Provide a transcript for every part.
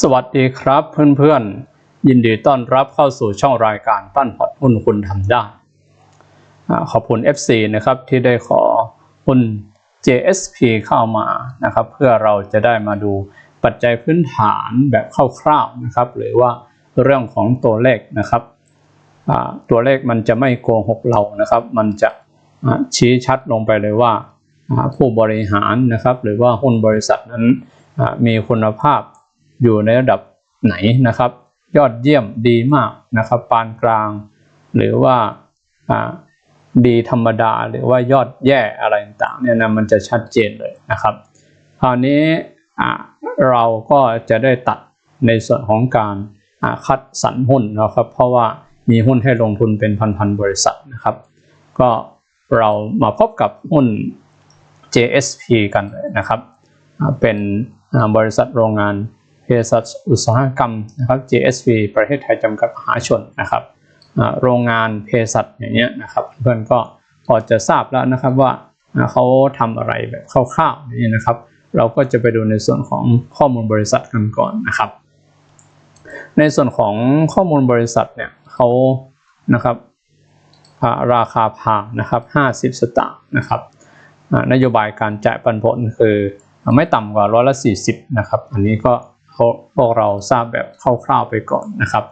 สวัสดีครับเพื่อนๆ ยินดีต้อนรับเข้าสู่ช่องรายการปั้นพอร์ตหุ้นคุณทำได้ ขอบคุณ FC นะครับที่ได้ขอหุ้น JSP เข้ามานะครับ เพื่อเราจะได้มาดูปัจจัยพื้นฐานแบบคร่าวๆนะครับ หรือว่าเรื่องของตัวเลขนะครับ ตัวเลขมันจะไม่โกหกเรานะครับ มันจะชี้ชัดลงไปเลยว่าผู้บริหารนะครับ หรือว่าหุ้นบริษัทนั้นมีคุณภาพ อยู่ในระดับไหนนะครับ ยอดเยี่ยมดีมากนะครับปานกลาง หรือว่าดีธรรมดาหรือว่ายอดแย่อะไรต่างเนี่ยนะมันจะชัดเจนเลยนะครับ คราวนี้เราก็จะได้ตัดในส่วนของการคัดสรรหุ้นนะครับ เพราะว่ามีหุ้นให้ลงทุนเป็นพันๆบริษัทนะครับ ก็เรามาพบกับหุ้น JSP กันเลยนะครับ เป็นบริษัทโรงงาน เภสัชอุตสาหกรรมนะครับ JSV ประเทศไทยจำกัดมหาชนนะครับโรงงานเภสัชอย่างเงี้ยนะครับ เพื่อนก็พอจะทราบแล้วนะครับว่าเขาทำอะไรแบบคร่าวๆนี่นะครับ เราก็จะไปดูในส่วนของข้อมูลบริษัทกันก่อนนะครับ ในส่วนของข้อมูลบริษัทเนี่ยเขานะครับราคาพานะครับ 50 สตางค์นะครับนโยบายการจ่ายปันผลคือไม่ต่ำกว่าร้อยละ40นะครับ อันนี้ก็ พวกเราทราบแบบคร่าวๆไปก่อนนะครับ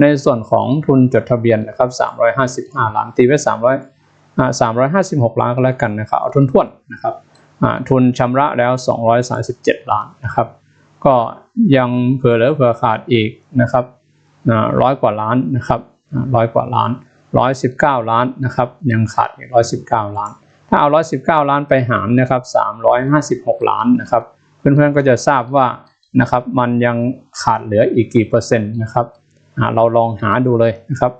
ในส่วนของทุนจดทะเบียนนะครับ355 ล้านตีไว้300 356 ล้านก็แล้วกันนะครับเอาทุนท่วนนะครับทุนชำระแล้ว 237 ล้านนะครับ ก็ยังเผื่อเหลือเผื่อขาดอีกนะครับร้อยกว่าล้านนะครับร้อยกว่าล้าน 119 ล้านนะครับ ยังขาดอีก 119 ล้าน ถ้าเอา 119 ล้านไปหารนะครับ 356 ล้านนะครับ เพื่อนๆก็จะทราบว่า นะครับ มันยังขาดเหลืออีกกี่เปอร์เซ็นต์นะครับเราลองหาดูเลยนะครับ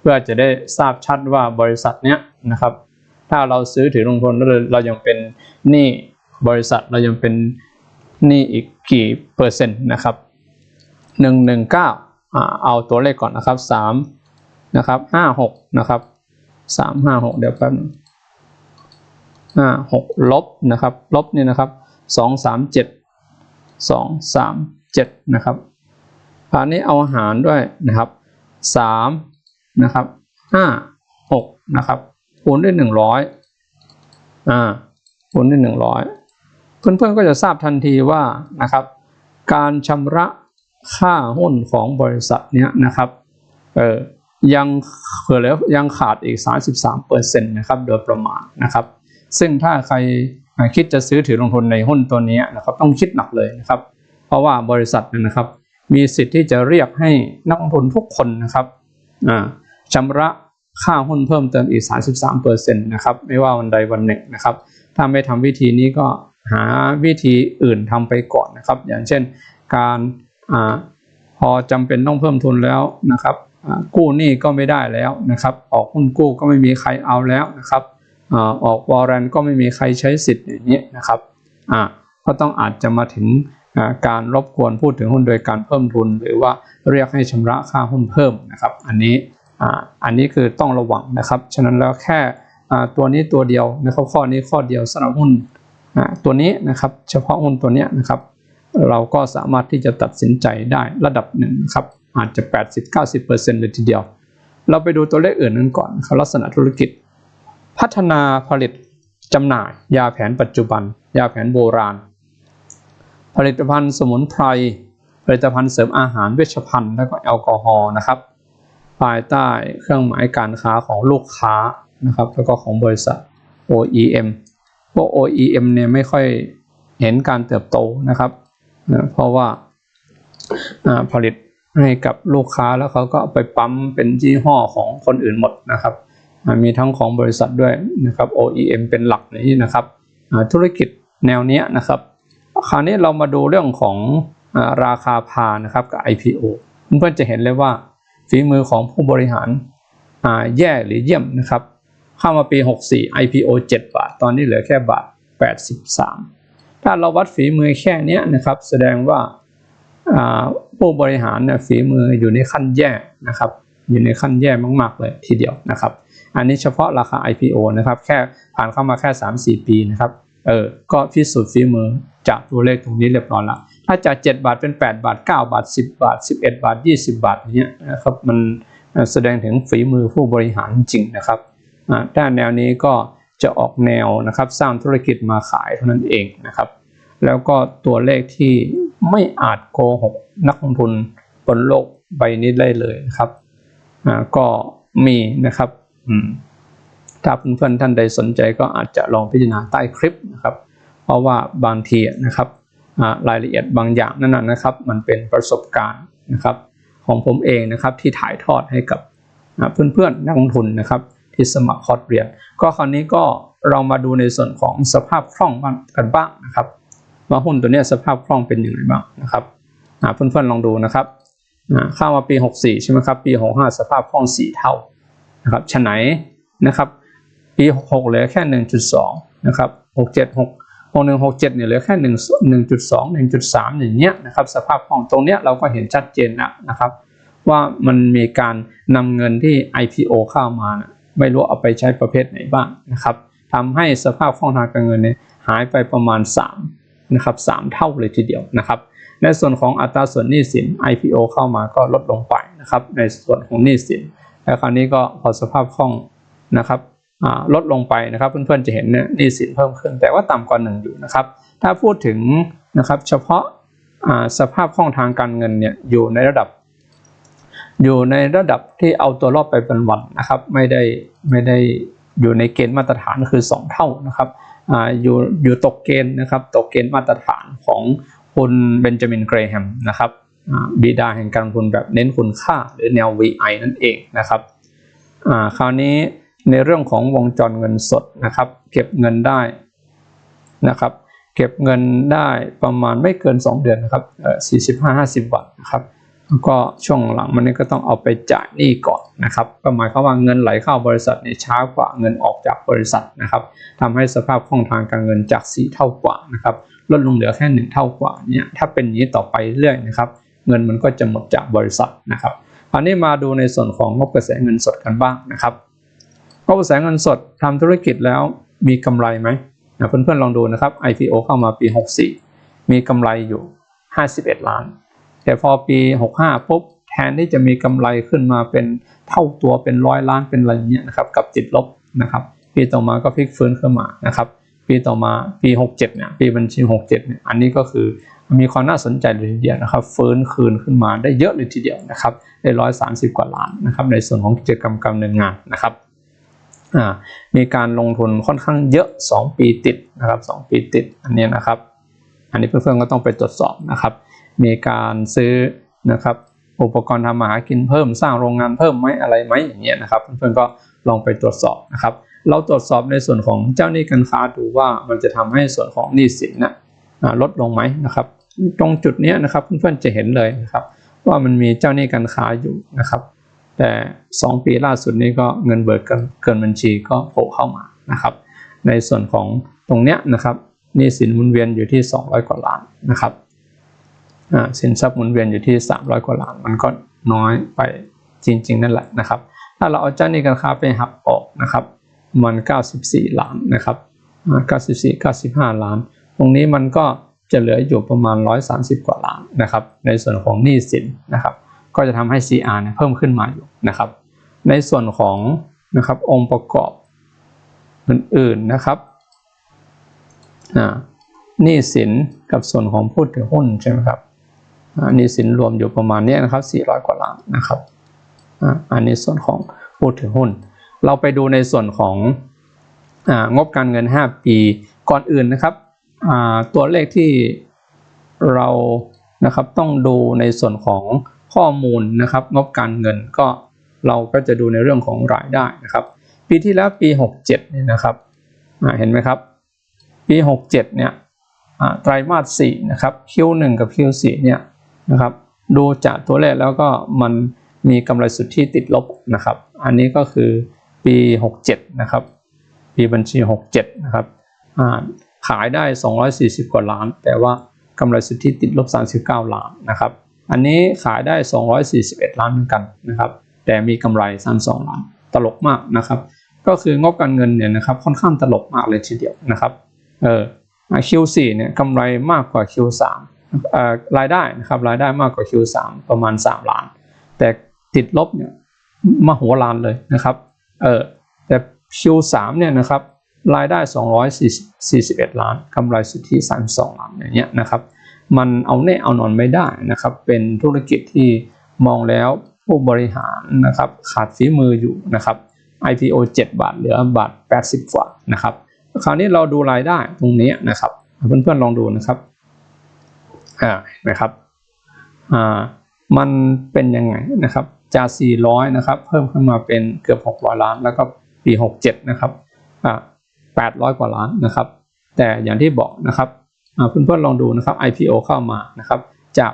เพื่อจะได้ทราบชัดว่าบริษัทเนี้ยนะครับ ถ้าเราซื้อถือลงทุนแล้วเรายังเป็นหนี้บริษัทเรายังเป็นหนี้อีกกี่เปอร์เซ็นต์นะครับหนึ่งหนึ่งเก้าเอาตัวเลขก่อนนะครับสามนะครับห้าหกนะครับสามห้าหกเดี๋ยวแป๊บห้าหกลบนะครับ ลบนี่นะครับสองสามเจ็ด สองสามเจ็ดนะครับอันนี้เอาหารด้วยนะครับสามนะครับห้าหกนะครับคูณด้วยหนึ่งร้อยอ่าคูณด้วยหนึ่งร้อยเพื่อนๆก็จะทราบทันทีว่านะครับ การชำระค่าหุ้นของบริษัทเนี้ยนะครับเออยังเผื่อแล้วยังขาดอีก 33%นะครับโดยประมาณนะครับ ซึ่งถ้าใคร คิดจะซื้อถือลงทุนในหุ้นตัวนี้นะครับต้องคิดหนักเลยนะครับ เพราะว่าบริษัทนะครับ มีสิทธิ์ที่จะเรียกให้นักลงทุนทุกคนนะครับชำระค่าหุ้นเพิ่มเติมอีก 33%นะครับไม่ว่าวันใดวันหนึ่งนะครับ ถ้าไม่ทำวิธีนี้ก็หาวิธีอื่นทำไปก่อนนะครับ อย่างเช่นการอพอจำเป็นต้องเพิ่มทุนแล้วนะครับกู้หนี้ก็ไม่ได้แล้วนะครับ ออกหุ้นกู้ก็ไม่มีใครเอาแล้วนะครับ ออกวอร์เรนก็ไม่มีใครใช้สิทธิ์อย่างนี้นะครับอ่าก็ต้องอาจจะมาถึงการรบกวนพูดถึงหุ้นโดยการเพิ่มทุน หรือว่าเรียกให้ชำระค่าหุ้นเพิ่มนะครับ อันนี้อ่าอันนี้คือต้องระวังนะครับ ฉะนั้นแล้วแค่ตัวนี้ตัวเดียวนะครับข้อนี้ข้อเดียวสำหรับหุ้นตัวนี้นะครับเฉพาะหุ้นตัวนี้นะครับเราก็สามารถที่จะตัดสินใจได้ระดับหนึ่งครับอาจจะ 80-90%เลยทีเดียว เราไปดูตัวเลขอื่นนั้นก่อนครับลักษณะธุรกิจ พัฒนาผลิตจำหน่าย ยาแผนปัจจุบัน ยาแผนโบราณ ผลิตภัณฑ์สมุนไพร ผลิตภัณฑ์เสริมอาหารเวชภัณฑ์และก็แอลกอฮอล์นะครับ ภายใต้เครื่องหมายการค้าของลูกค้านะครับ แล้วก็ของบริษัท OEM พวก OEM เนี่ยไม่ค่อยเห็นการเติบโตนะครับเพราะว่าผลิตให้กับลูกค้าแล้วเขาก็ไปปั๊มเป็นยี่ห้อของคนอื่นหมดนะครับ มีทั้งของบริษัทด้วยนะครับ OEM เป็นหลักนี้นะครับธุรกิจแนวนี้นะครับคราวนี้เรามาดูเรื่องของราคาพานะครับกับ IPO เพื่อนจะเห็นเลยว่าฝีมือของผู้บริหารแย่หรือเยี่ยมนะครับเข้ามาปี 64 IPO 7 บาท ตอนนี้เหลือแค่บาท 83 ถ้าเราวัดฝีมือแค่นี้นะครับ แสดงว่าผู้บริหารฝีมืออยู่ในขั้นแย่นะครับ อยู่ในขั้นแย่มากๆเลยทีเดียวนะครับ อันนี้เฉพาะราคา IPO นะครับแค่ผ่านเข้ามาแค่ 3-4 ปีนะครับเออก็พิสูจน์ฝีมือจากตัวเลขตรงนี้เรียบร้อยล้วถ้าจาก 7 บาทเป็น 8 บาท 9 บาท 10 บาท 11 บาท 20 บาทอย่างเงี้ยนะครับมันแสดงถึงฝีมือผู้บริหารจริงนะครับด้านแนวนี้ก็จะออกแนวนะครับสร้างธุรกิจมาขายเท่านั้นเองนะครับ แล้วก็ตัวเลขที่ไม่อาจโกหกนักลงทุนบนโลกใบนี้ได้เลยนะครับ ก็มีนะครับอืมถ้าเพื่อนๆท่านใดสนใจก็อาจจะลองพิจารณาใต้คลิปนะครับ เพราะว่าบางทีนะครับอ่ารายละเอียดบางอย่างนั่นนะนะครับ มันเป็นประสบการณ์นะครับ ของผมเองนะครับที่ถ่ายทอดให้กับอ่าเพื่อนๆนักลงทุนนะครับ ที่สมัครคอร์สเรียน ก็คราวนี้ก็เรามาดูในส่วนของสภาพคล่องบ้างกันบ้างนะครับว่าหุ้นตัวเนี้ยสภาพคล่องเป็นอย่างไรบ้างนะครับอ่าเพื่อนๆลองดูนะครับอ่า เข้ามาปี 64 ใช่ไหมครับ ปี 65 สภาพคล่อง 4 เท่านะครับฉะไหนนะครับปี 66 เหลือแค่ 1.2 นะครับ 67 6 6167 เนี่ยเหลือแค่ 1 1.2 1.3 อย่างเงี้ยนะครับสภาพคล่องตรงเนี้ยเราก็เห็นชัดเจนนะนะครับ ว่ามันมีการนำเงินที่ IPO เข้ามานะไม่รู้เอาไปใช้ประเภทไหนบ้างนะครับทำให้สภาพคล่องทางการเงินเนี่ยหายไปประมาณ 3 นะครับสามเท่าเลยทีเดียวนะครับในส่วนของอัตราส่วนหนี้สิน IPO เข้ามาก็ลดลงไปนะครับในส่วนของหนี้สินแล้วคราวนี้ก็พอสภาพคล่องนะครับลดลงไปนะครับเพื่อนๆจะเห็นเนี่ยหนี้สินเพิ่มขึ้น แต่ว่าต่ำกว่าหนึ่งอยู่นะครับถ้าพูดถึงนะครับเฉพาะาสภาพคล่องทางการเงินเนี่ยอยู่ในระดับ อยู่ในระดับที่เอาตัวรอดไปเป็นวันนะครับไม่ได้ไม่ได้ อยู่ในเกณฑ์มาตรฐานคือ 2 เท่านะครับอ่าอยู่อยู่ตกเกณฑ์นะครับตกเกณฑ์มาตรฐานของคุณเบนจามินเกรแฮมนะครับอ่าบิดาแห่งการลงทุนแบบเน้นคุณค่าหรือแนว VI นั่นเองนะครับอ่าคราวนี้ในเรื่องของวงจรเงินสดนะครับ เก็บเงินได้นะครับ เก็บเงินได้ประมาณไม่เกิน 2 เดือนนะครับเอ่อ45-50 วันนะครับ แล้วก็ช่วงหลังมันนี่ก็ต้องเอาไปจ่ายหนี้ก่อนนะครับก็หมายความว่าเงินไหลเข้าบริษัทเนี่ยช้ากว่าเงินออกจากบริษัทนะครับทำให้สภาพคล่องทางการเงินจาก 4 เท่ากว่านะครับลดลงเหลือแค่ 1 เท่ากว่าเนี่ยถ้าเป็นอย่างนี้ต่อไปเรื่อยนะครับ เงินมันก็จะหมดจากบริษัทนะครับคราวนี้มาดูในส่วนของงบกระแสเงินสดกันบ้างนะครับงบกระแสเงินสดทำธุรกิจแล้วมีกำไรไหมเพื่อนๆลองดูนะครับ IPO เข้ามาปี 64 มีกำไรอยู่ 51 ล้าน แต่พอปี 65ปุ๊บแทนที่จะมีกำไรขึ้นมาเป็นเท่าตัวเป็นร้อยล้านเป็นอะไรเงี้ยนะครับกับติดลบนะครับ ปีต่อมาก็พลิกฟื้นขึ้นมานะครับ ปีต่อมาปี 67เนี่ยปีบัญชี67เนี่ยอันนี้ก็คือมีความน่าสนใจเลยทีเดียวนะครับฟื้นคืนขึ้นมาได้เยอะเลยทีเดียวนะครับได้ร้อยสามสิบกว่าล้านนะครับในส่วนของกิจกรรมการดำเนินงานนะครับอ่ามีการลงทุนค่อนข้างเยอะ 2 ปีติดนะครับ2ปีติดอันนี้นะครับ อันนี้เพื่อนๆก็ต้องไปตรวจสอบนะครับ มีการซื้อนะครับอุปกรณ์ทำมาหากินเพิ่มสร้างโรงงานเพิ่มไหมอะไรไหมอย่างเงี้ยนะครับเพื่อนๆก็ลองไปตรวจสอบนะครับ เราตรวจสอบในส่วนของเจ้าหนี้การค้าดูว่ามันจะทำให้ส่วนของหนี้สินนะอ่าลดลงไหมนะครับ ตรงจุดนี้นะครับเพื่อนๆจะเห็นเลยนะครับ ว่ามันมีเจ้าหนี้การค้าอยู่นะครับ แต่ 2 ปีล่าสุดนี้ก็เงินเบิกเกินบัญชีก็โผล่เข้ามานะครับ ในส่วนของตรงเนี้ยนะครับหนี้สินมุนเวียนอยู่ที่ 200 กว่าล้านนะครับ สินทรัพย์หมุนเวียนอยู่ที่ 300 กว่าล้านมันก็น้อยไปจริง ๆ นั่นแหละนะครับ ถ้าเราเอาเจ้าหนี้การค้าไปหักออกนะครับ มัน 94 ล้านนะครับอ่า94 95 ล้าน ตรงนี้มันก็จะเหลืออยู่ประมาณ 130 กว่าล้านนะครับ ในส่วนของหนี้สินนะครับ ก็จะทำให้ CR เนี่ยเพิ่มขึ้นมาอยู่นะครับ ในส่วนของนะครับองค์ประกอบอื่นๆนะครับหนี้สินกับส่วนของผู้ถือหุ้นใช่ไหมครับ นี้สินรวมอยู่ประมาณนี้นะครับ 400 กว่าล้านนะครับอันนี้ส่วนของผู้ถือหุ้น เราไปดูในส่วนขององบการเงิน 5 ปีก่อนอื่นนะครับตัวเลขที่เรานะครับต้องดูในส่วนของข้อมูลนะครับ งบการเงินก็เราก็จะดูในเรื่องของรายได้นะครับ ปีที่แล้วปี 67เนี่ยนะครับเห็นไหมครับ ปี 67เนี่ยไตรมาส4นะครับ Q1 กับ Q4 เนี่ย นะครับ ดูจากตัวเลขแล้วก็มันมีกำไรสุทธิติดลบนะครับ อันนี้ก็คือปี 67 นะครับ ปีบัญชี 67 นะครับขายได้ 240 กว่าล้าน แต่ว่ากำไรสุทธิติดลบ 39 ล้านนะครับ อันนี้ขายได้ 241 ล้านเหมือนกันนะครับ แต่มีกำไร 32 ล้าน ตลกมากนะครับ ก็คืองบการเงินเนี่ยนะครับค่อนข้างตลกมากเลยทีเดียวนะครับ เออ Q4 เนี่ยกำไรมากกว่า Q3 รายได้นะครับรายได้มากกว่า Q3 ประมาณ 3 ล้าน แต่ติดลบเนี่ยมโหฬารเลยนะครับเออแต่ Q3 เนี่ยนะครับรายได้ 241 ล้านกำไรสุทธิ 32 ล้านอย่างเงี้ยนะครับ มันเอาแน่เอานอนไม่ได้นะครับ เป็นธุรกิจที่มองแล้วผู้บริหารนะครับขาดฝีมืออยู่นะครับ IPO 7 บาทเหลือบาท 80กว่านะครับ คราวนี้เราดูรายได้ตรงนี้นะครับ เพื่อนๆลองดูนะครับ อ่านะครับอ่ามันเป็นยังไงนะครับจาก 400 นะครับ เพิ่มขึ้นมาเป็นเกือบ 600 ล้าน แล้วก็ปี 67 นะครับอ่า800 กว่าล้านนะครับ แต่อย่างที่บอกนะครับอ่าเพื่อนๆลองดูนะครับ IPO เข้ามานะครับจาก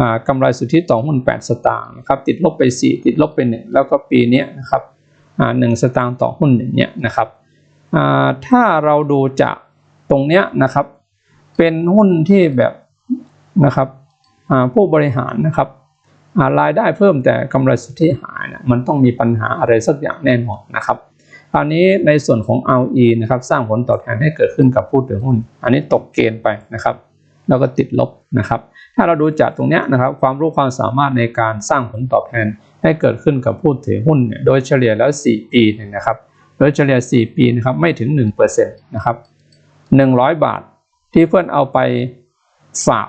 อ่ากำไรสุทธิต่อหุ้น 8 สตางค์นะครับติดลบไป 4 ติดลบไป 1 แล้วก็ปีนี้นะครับอ่า1สตางค์ต่อหุ้นอย่างเงี้ยนะครับอ่าถ้าเราดูจากตรงเนี้ยนะครับเป็นหุ้นที่แบบ นะครับผู้บริหารนะครับรายได้เพิ่มแต่กำไรสุทธิหายเนี่ยมันต้องมีปัญหาอะไรสักอย่างแน่นอนนะครับคราวนี้ในส่วนของ ROE นะครับสร้างผลตอบแทนให้เกิดขึ้นกับผู้ถือหุ้น อันนี้ตกเกณฑ์ไปนะครับ แล้วก็ติดลบนะครับ ถ้าเราดูจากตรงเนี้ยนะครับ ความรู้ความสามารถในการสร้างผลตอบแทนให้เกิดขึ้นกับผู้ถือหุ้นเนี่ยโดยเฉลี่ยแล้ว 4 ปีเนี่ยนะครับ โดยเฉลี่ย 4 ปีนะครับไม่ถึง1%นะครับ100 บาทที่เพื่อนเอาไปฝาก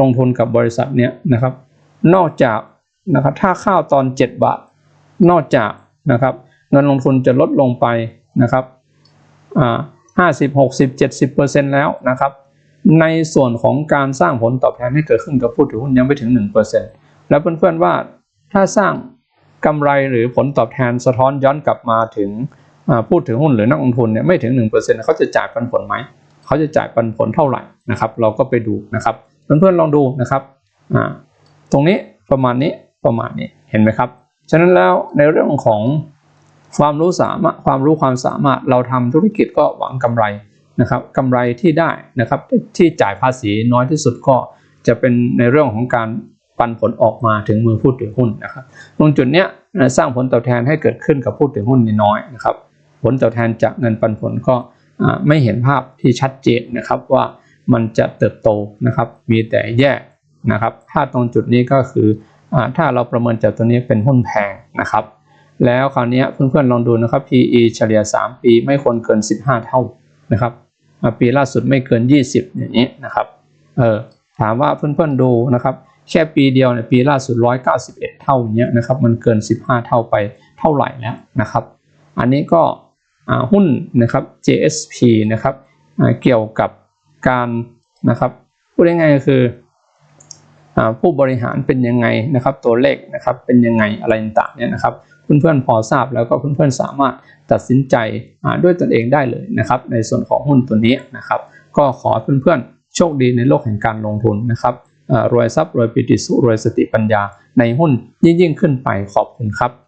ลงทุนกับบริษัทเนี้ยนะครับ นอกจากนะครับถ้าข้าวตอน 7 บาท นอกจากนะครับเงินลงทุนจะลดลงไปนะครับอ่า50 60 70แล้วนะครับ ในส่วนของการสร้างผลตอบแทนให้เกิดขึ้นกับผู้ถือหุ้นยังไม่ถึง1%แล้วเพื่อนๆว่าถ้าสร้างกำไรหรือผลตอบแทนสะท้อนย้อนกลับมาถึงผู้ถือหุ้นหรือนักลงทุนเนี่ยไม่ถึง1%เขาจะจ่ายปันผลไหม เขาจะจ่ายปันผลเท่าไหร่นะครับ เราก็ไปดูนะครับ เพื่อนๆลองดูนะครับตรงนี้ประมาณนี้ประมาณนี้เห็นไหมครับ ฉะนั้นแล้วในเรื่องของความรู้สามารถความรู้ความสามารถเราทำธุรกิจก็หวังกำไรนะครับกำไรที่ได้นะครับที่จ่ายภาษีน้อยที่สุดก็จะเป็นในเรื่องของการปันผลออกมาถึงมือผู้ถือหุ้นนะครับตรงจุดเนี้ยสร้างผลตอบแทนให้เกิดขึ้นกับผู้ถือหุ้นน้อยนะครับ ผลตอบแทนจากเงินปันผลก็ไม่เห็นภาพที่ชัดเจนนะครับว่า มันจะเติบโตนะครับ มีแต่แย่นะครับ ถ้าตรงจุดนี้ก็คือถ้าเราประเมินจากตัวนี้เป็นหุ้นแพงนะครับ แล้วคราวนี้เพื่อนๆลองดูนะครับ PE เฉลี่ย 3 ปีไม่ควรเกิน 15 เท่านะครับ ปีล่าสุดไม่เกิน 20 อย่างนี้นะครับเออถามว่าเพื่อนๆดูนะครับแค่ปีเดียวเนี่ยปีล่าสุด 191 เท่าเนี้ยนะครับมันเกิน 15 เท่าไปเท่าไหร่แล้วนะครับ อันนี้ก็หุ้นนะครับ JSP นะครับเกี่ยวกับ การนะครับพูดง่ายๆก็คือผู้บริหารเป็นยังไงนะครับ ตัวเลขนะครับเป็นยังไงอะไรต่างๆเนี่ยนะครับเพื่อนๆพอทราบแล้วก็เพื่อนๆสามารถตัดสินใจด้วยตนเองได้เลยนะครับ ในส่วนของหุ้นตัวนี้นะครับ ก็ขอเพื่อนๆโชคดีในโลกแห่งการลงทุนนะครับรวยทรัพย์รวยปิติสุรวยสติปัญญาในหุ้นยิ่งยิ่งขึ้นไปขอบคุณครับ